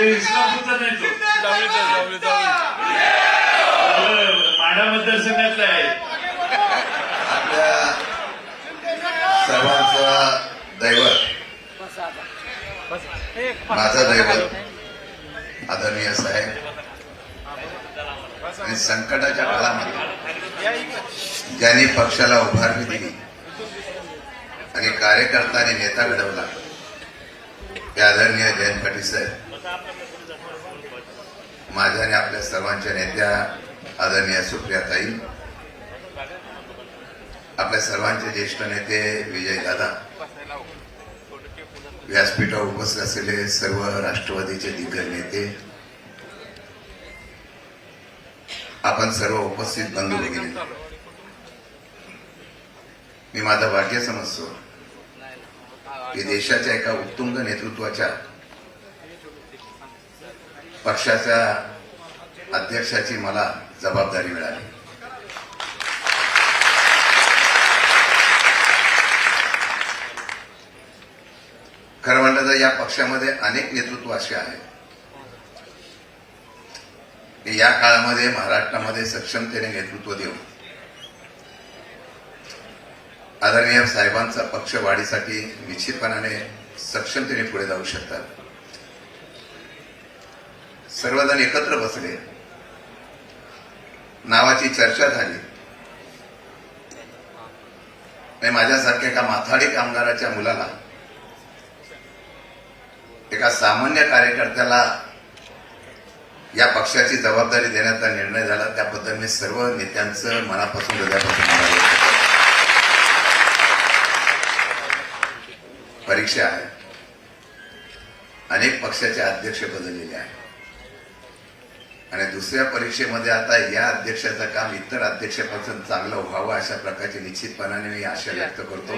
ते इस्लामपूरचा नाही तो माढा मतदारसंघातला आहे आपल्या सर्वांचा दैवत माझा दैवत आदरणीय साहेब आणि संकटाच्या काळामध्ये ज्यांनी पक्षाला उभारणी दिली आणि कार्यकर्ता आणि नेता घडवला ते आदरणीय जयंत पाटील साहेब माझ्या आणि आपल्या सर्वांच्या नेत्या आदरणीय सुप्रियाताई आपल्या सर्वांचे ज्येष्ठ नेते विजय दादा व्यासपीठावर उपस्थित असलेले सर्व राष्ट्रवादीचे दिग्गज नेते आपण सर्व उपस्थित बंधू भगिनी मी माझं भाग्य समजतो की देशाच्या एका उत्तुंग नेतृत्वाच्या पक्षाच्या अध्यक्षाची मला जबाबदारी मिळाली. खरं म्हणलं तर या पक्षामध्ये अनेक नेतृत्व असे आहेत की या काळामध्ये महाराष्ट्रामध्ये सक्षमतेने नेतृत्व देऊन आदरणीय साहेबांचा पक्ष वाढीसाठी निश्चितपणाने सक्षमतेने पुढे जाऊ शकतात. सर्वजण एकत्र बसले. नावाची चर्चा झाली. आणि माझ्यासारख्या एका माथाडी कामगाराच्या मुलाला एका सामान्य कार्यकर्त्याला या पक्षाची जबाबदारी देण्याचा निर्णय झाला. त्याबद्दल मी सर्व नेत्यांचं मनापासून हृदयापासून परीक्षा आहे. अनेक पक्षाचे अध्यक्ष बदललेले आहेत. आणि दुसऱ्या परीक्षेमध्ये आता या अध्यक्षाचं काम इतर अध्यक्षापासून चांगलं व्हावं अशा प्रकारची निश्चितपणाने मी आशा व्यक्त करतो.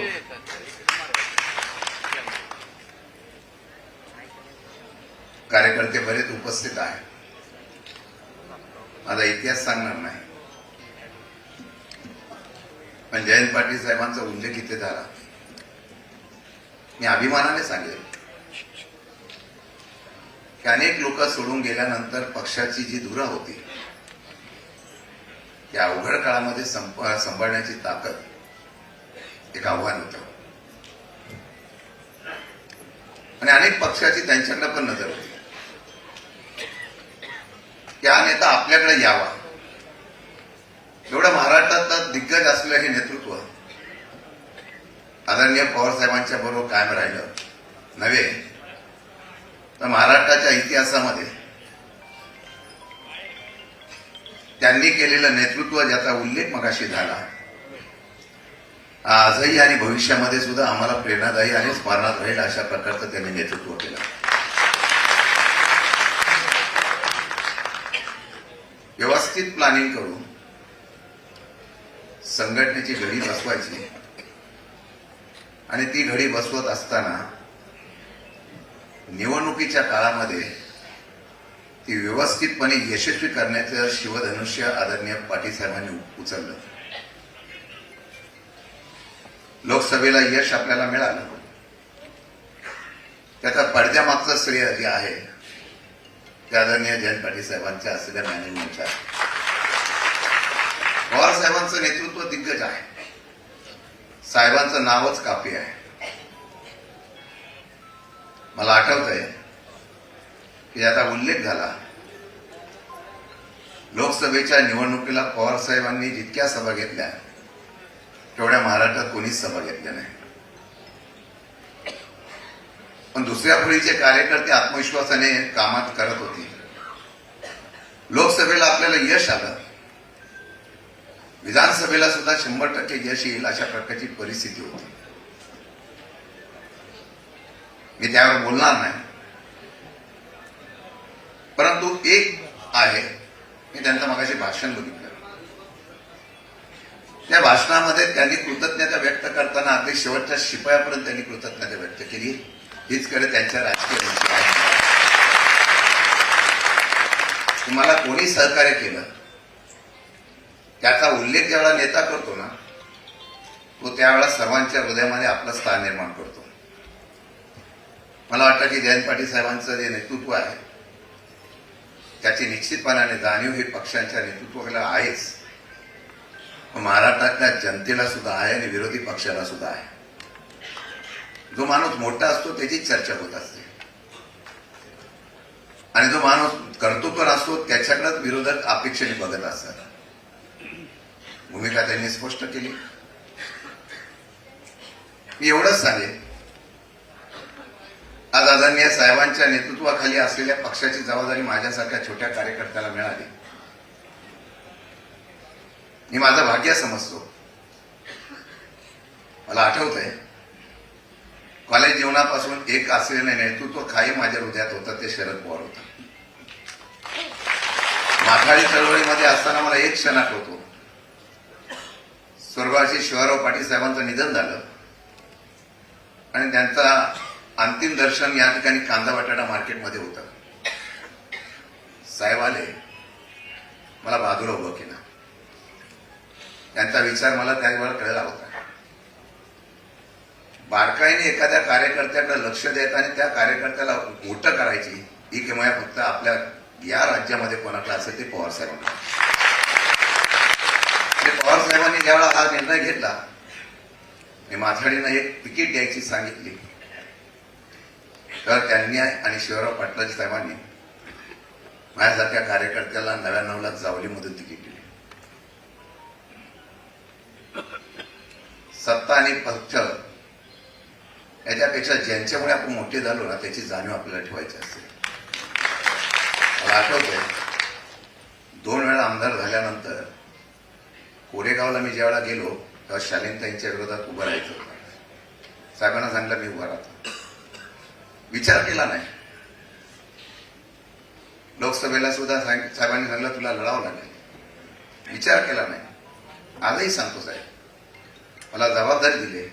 कार्यकर्ते बरेच उपस्थित आहेत. माझा इतिहास सांगणार नाही. पण जयंत पाटील साहेबांचा उल्लेख इथे झाला. मी अभिमानाने सांगेल. की अनेक लोक सोडून गेल्यानंतर पक्षाची जी धुरा होती त्या अवघड काळामध्ये सांभाळण्याची ताकद एक आव्हान होतं. आणि अनेक पक्षाची त्यांच्याकडे पण नजर होती. या नेता आपल्याकडे यावा. एवढं महाराष्ट्रातलं दिग्गज असलेलं हे नेतृत्व आदरणीय पवारसाहेबांच्या बरोबर कायम राहिलं. नव्हे महाराष्ट्राच्या इतिहासामध्ये त्यांनी केलेलं नेतृत्व ज्याचा उल्लेख मगाशी झाला. आजही आणि भविष्यामध्ये सुद्धा आम्हाला प्रेरणादायी आणि स्मरणात राहील अशा प्रकारचं त्यांनी नेतृत्व केलं. व्यवस्थित प्लॅनिंग करून संघटनेची घडी बसवायची. आणि ती घडी बसवत असताना निवडणुकीच्या काळामध्ये ती व्यवस्थितपणे यशस्वी करण्याचं शिवधनुष्य आदरणीय पाटील साहेबांनी उचललं. लोकसभेला यश आपल्याला मिळालं. त्याचा पडद्यामागचं श्रेय जे आहे ते आदरणीय जयंत पाटील साहेबांच्या असलेल्या मॅनेजमेंटच्या पवार साहेबांचं नेतृत्व दिग्गज आहे. साहेबांचं नावच काफी आहे. मला आठवत आहे की याचा उल्लेख झाला. लोकसभेच्या निवडणुकीला पवार साहेबांनी जितक्या सभा घेतल्या तेवढ्या महाराष्ट्रात कोणीच सभा घेतल्या नाही. पण दुसऱ्या फळीचे कार्यकर्ते आत्मविश्वासाने कामात करत होते. लोकसभेला आपल्याला यश आलं. विधानसभेला सुद्धा शंभर टक्के यश येईल अशा प्रकारची परिस्थिती होती. मी त्यावर बोलणार नाही. परंतु एक आहे मी त्यांचं मगाशी भाषण बघितलं. त्या भाषणामध्ये त्यांनी कृतज्ञता व्यक्त करताना अगदी शेवटच्या शिपायापर्यंत त्यांनी कृतज्ञता व्यक्त केली. हीच कडे त्यांच्या राजकीय तुम्हाला कोणी सहकार्य केलं त्याचा उल्लेख ज्यावेळेला नेता करतो ना तो त्यावेळेला सर्वांच्या हृदयामध्ये आपलं स्थान निर्माण करतो. मला वाटतं की जयंत पाटील साहेबांचं जे नेतृत्व आहे त्याची निश्चितपणाने जाणीव ही पक्षांच्या नेतृत्वाला आहेच. महाराष्ट्रातल्या जनतेला सुद्धा आहे आणि विरोधी पक्षाला सुद्धा आहे. जो माणूस मोठा असतो त्याचीच चर्चा होत असते. आणि जो माणूस कर्तृत्व असतो त्याच्याकडेच विरोधक अपेक्षेने बघत असतात. भूमिका त्यांनी स्पष्ट केली. मी एवढंच सांगेन आदरणीय साहेबांच्या नेतृत्वाखाली असलेल्या पक्षाची जबाबदारी माझ्यासारख्या छोट्या कार्यकर्त्याला मिळाली. मी माझं भाग्य समजतो. मला आठवतंय कॉलेज जीवनापासून एक असलेलं नेतृत्व काही माझ्या हृदयात होतं ते शरद पवार होतं. माथाडी चळवळीमध्ये असताना मला एक क्षण आठवतो. स्वर्गवासी शिवाराव पाटील साहेबांचं निधन झालं. आणि त्यांचा अंतिम दर्शन या ठिकाणी कांदा बटाटा मार्केटमध्ये होतं. साहेब आले. मला बाजूला उभं केलं. त्यांचा विचार मला त्यावेळेला कळला होता. बारकाईने एखाद्या कार्यकर्त्याकडे लक्ष देत आणि त्या कार्यकर्त्याला मोठं करायची ही किमया फक्त आपल्या या राज्यामध्ये कोणाकडे असेल ते पवार साहेबांना पवार साहेबांनी ज्यावेळेला हा निर्णय घेतला आणि माथाडीनं एक तिकीट द्यायची सांगितली. तर त्यांनी आणि शिवराव पाटलाजी साहेबांनी माझ्यासारख्या कार्यकर्त्याला नवलात जावली मदत दिली. सत्ता आणि पक्ष याच्यापेक्षा ज्यांच्यामुळे आपण मोठे झालो ना त्याची जाणीव आपल्याला ठेवायची असते. मला आठवतंय दोन वेळा आमदार झाल्यानंतर कोरेगावला मी ज्यावेळेला गेलो तेव्हा शालीनताईंच्या विरोधात उभं राहायचं होतं. साहेबांना सांगितलं मी उभा राहतो. विचार केला नाही. लोकसभेला सुद्धा साहेबांनी सांगितलं तुला लढावं लागेल. विचार केला नाही. आजही सांगतो साहेब मला जबाबदारी दिली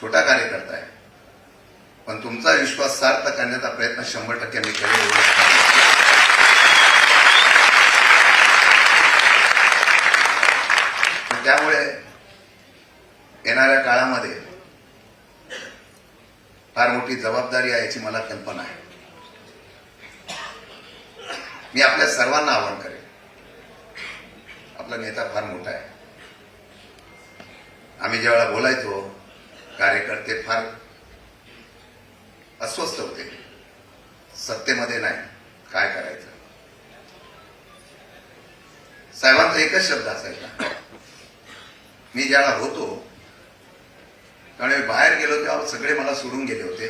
छोटा कार्यकर्ता आहे. पण तुमचा विश्वास सार्थ करण्याचा प्रयत्न शंभर टक्के मी करेल त्यामुळे येणाऱ्या काळामध्ये फार मोठी जबाबदारी आहे याची मला कल्पना आहे. मी आपल्या सर्वांना आवाहन करेन. आपला नेता फार मोठा आहे. आम्ही ज्यावेळेला बोलायचो कार्यकर्ते फार अस्वस्थ होते. सत्तेमध्ये नाही. काय करायचं? साहेबांचा एकच शब्द असायचा. मी ज्याला होतो त्यामुळे बाहेर गेलो तेव्हा सगळे मला सोडून गेले होते.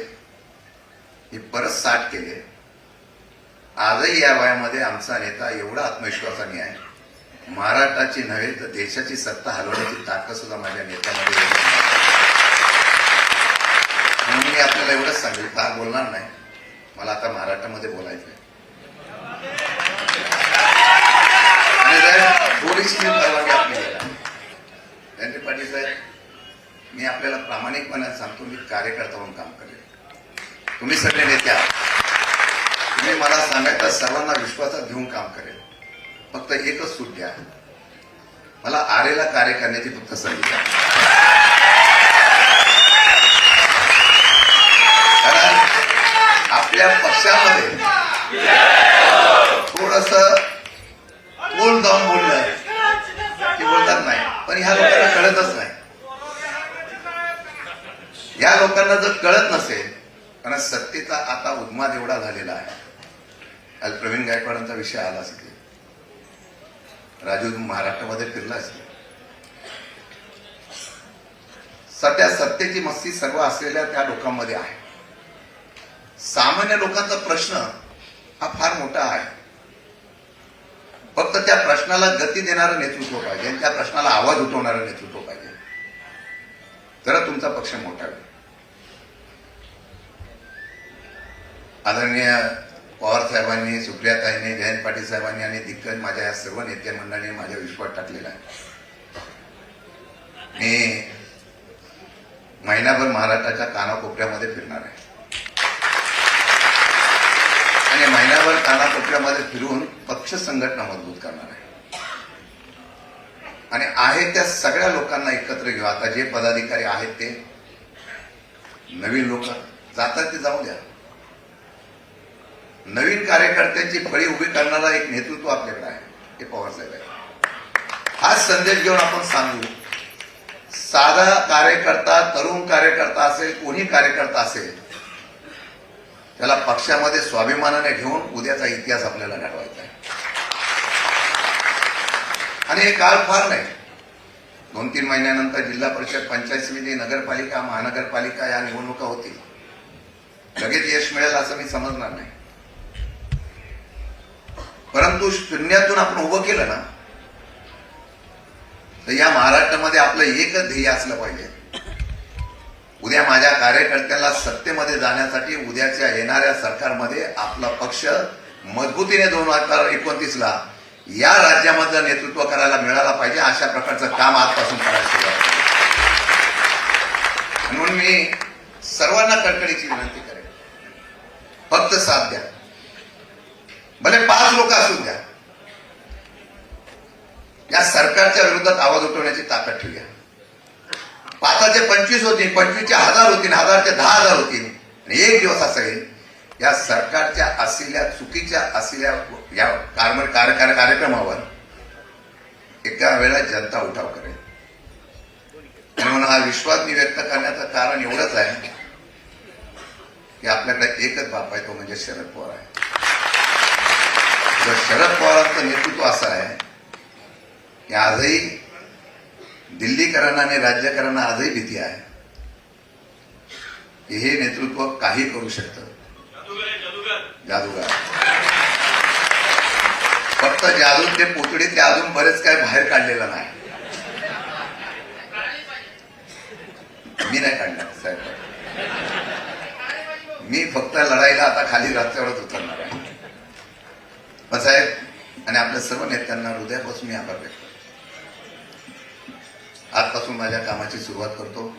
मी परत साठ केले. आजही या वयामध्ये आमचा नेता एवढा आत्मविश्वासाने आहे. महाराष्ट्राची नव्हे तर देशाची सत्ता हलवण्याची ताकद सुद्धा माझ्या नेत्यामध्ये म्हणून मी आपल्याला एवढंच सांगेल का बोलणार नाही. मला आता महाराष्ट्रामध्ये बोलायचं आहे आणि जर थोडीशी परवानगी आपली त्यांनी पाटील साहेब मी आपल्याला प्रामाणिकपणे सांगतो मी कार्यकर्ता म्हणून काम करेल. तुम्ही सगळे नेते तुम्ही मला सांगायचं सर्वांना विश्वासात घेऊन काम करेल. फक्त एकच सूट द्या मला आरेला कार्य करण्याची फक्त संधी द्या कारण आपल्या पक्षामध्ये थोडस बोल जाऊन बोललं की बोलतात नाही पण ह्या लोकांना कळतच नाही या लोकांना जर कळत नसेल कारण सत्तेचा आता एवढा झालेला आहे. आज प्रवीण गायकवाडांचा विषय आला असेल. राजू महाराष्ट्रामध्ये फिरला असेल. सध्या सत्तेची मस्ती सर्व असलेल्या त्या लोकांमध्ये आहे. सामान्य लोकांचा प्रश्न हा फार मोठा आहे. फक्त त्या प्रश्नाला गती देणारं नेतृत्व पाहिजे आणि त्या प्रश्नाला आवाज उठवणारं नेतृत्व पाहिजे. तर तुमचा पक्ष मोठा आदरणीय पवार साहेबांनी सुप्रियाताईंनी जयंत पाटील साहेबांनी आणि दिग्गज माझ्या या सर्व नेते मंडळींनी माझ्या विश्वास टाकलेला आहे. मी महिनाभर महाराष्ट्राच्या कानाकोपऱ्यामध्ये फिरणार आहे. आणि महिनाभर कानाकोपऱ्यामध्ये फिरून पक्ष संघटना मजबूत करणार आहे. आणि आहे त्या सगळ्या लोकांना एकत्र घेऊ. आता जे पदाधिकारी आहेत ते नवीन लोक जातात ते जाऊ द्या. नवीन कार्यकर्त्यांची फळी उभी करणारा एक नेतृत्व आपल्याकडे आहे ते पवारसाहेब आहे. हाच संदेश घेऊन आपण सांगू साधा कार्यकर्ता तरुण कार्यकर्ता असेल कोणी कार्यकर्ता असेल त्याला पक्षामध्ये स्वाभिमानाने घेऊन उद्याचा इतिहास आपल्याला घडवायचा आहे. आणि हे काळ फार नाही. दोन तीन महिन्यानंतर जिल्हा परिषद पंचायत समिती नगरपालिका महानगरपालिका या निवडणुका होतील. लगेच यश मिळेल असं मी समजणार नाही. परंतु शून्यातून आपण उभं केलं ना तर या महाराष्ट्रामध्ये आपलं एकच ध्येय असलं पाहिजे. उद्या माझ्या कार्यकर्त्याला सत्तेमध्ये जाण्यासाठी उद्याच्या येणाऱ्या सरकारमध्ये आपला पक्ष मजबूतीने दोन हजार एकोणतीसला या राज्यामधलं नेतृत्व करायला मिळाला पाहिजे अशा प्रकारचं काम आजपासून करायला सुरुवात म्हणून मी सर्वांना कडकडीची विनंती करेन फक्त साथ द्या भले पाच लोक असू द्या. या सरकारच्या विरोधात आवाज उठवण्याची ताकद ठेवूया. पाचाचे पंचवीस होतील पंचवीसचे हजार होतील हजारचे दहा हजार होतील. आणि एक दिवस असं येईल या सरकारच्या असलेल्या चुकीच्या असलेल्या या कार्य कार्य- कार्य- कार्यक्रमावर एका वेळा जनता उठाव करेल. म्हणून हा विश्वास मी व्यक्त करण्याचं कारण एवढंच आहे की आपल्याकडे एकच बाप आहे तो म्हणजे शरद पवार आहे. तर शरद पवारांचं नेतृत्व असं आहे की आजही दिल्लीकरांना आणि राज्यकरांना आजही भीती आहे की हे नेतृत्व काही करू शकतं. जादूगार. फक्त जादू ते पोतडीतले अजून बरेच काय बाहेर काढलेलं नाही. मी नाही काढणार साहेब. मी फक्त लढाईला आता खाली रस्त्यावरच उतरणार. बाबासाहेब आणि आपल्या सर्व नेत्यांना हृदयापासून मी आभार व्यक्त करतो. आजपासून माझ्या कामाची सुरुवात करतो.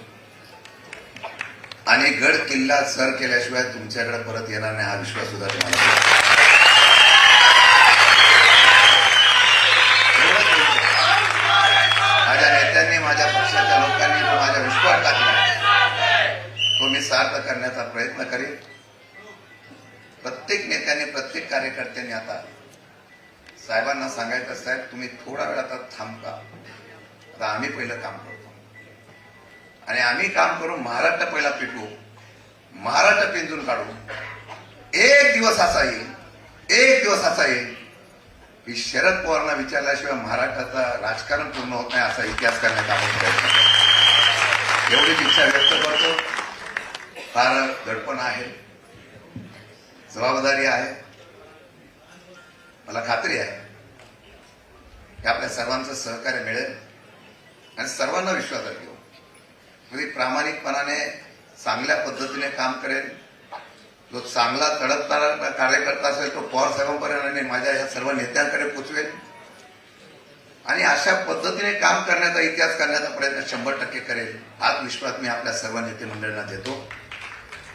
आणि गड किल्ला सर केल्याशिवाय तुमच्याकडे परत येणार नाही हा विश्वास सुद्धा तुम्हाला माझ्या नेत्यांनी माझ्या पक्षाच्या लोकांनी माझ्या विश्वास टाकला तो मी सार्थ करण्याचा प्रयत्न करेन. प्रत्येक नेत्याने प्रत्येक कार्यकर्त्यांनी आता साहेबांना सांगायचं साहेब तुम्ही थोडा वेळ आता थांबता आता आम्ही पहिलं काम करतो. आणि आम्ही काम करू महाराष्ट्र पहिला पिटू महाराष्ट्र पिंजून काढू. एक दिवस असा येईल एक दिवस असा येईल की शरद पवारांना विचारल्याशिवाय महाराष्ट्राचं राजकारण पूर्ण होत नाही असा इतिहास करण्याचा आपण एवढीच इच्छा व्यक्त करतो. फार दडपण आहे. जबाबदारी आहे. मला खात्री आहे. हे आपल्या सर्वांचं सहकार्य मिळेल आणि सर्वांना विश्वासात घेऊ म्हणजे प्रामाणिकपणाने चांगल्या पद्धतीने काम करेल. जो चांगला तडपणारा कार्यकर्ता असेल तो पवार साहेबांपर्यंत आणि माझ्या या सर्व नेत्यांकडे पोचवेल. आणि अशा पद्धतीने काम करण्याचा इतिहास करण्याचा प्रयत्न शंभर टक्के करेल. हाच विश्वास मी आपल्या सर्व नेते मंडळींना देतो.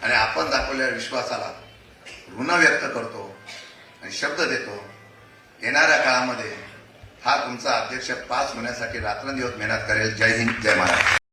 आणि आपण दाखवलेल्या विश्वासाला ऋण व्यक्त करतो आणि शब्द देतो. येणाऱ्या काळामध्ये हा तुमचा अध्यक्ष पास होण्यासाठी रात्रंदिवस मेहनत करेल. जय हिंद जय महाराष्ट्र.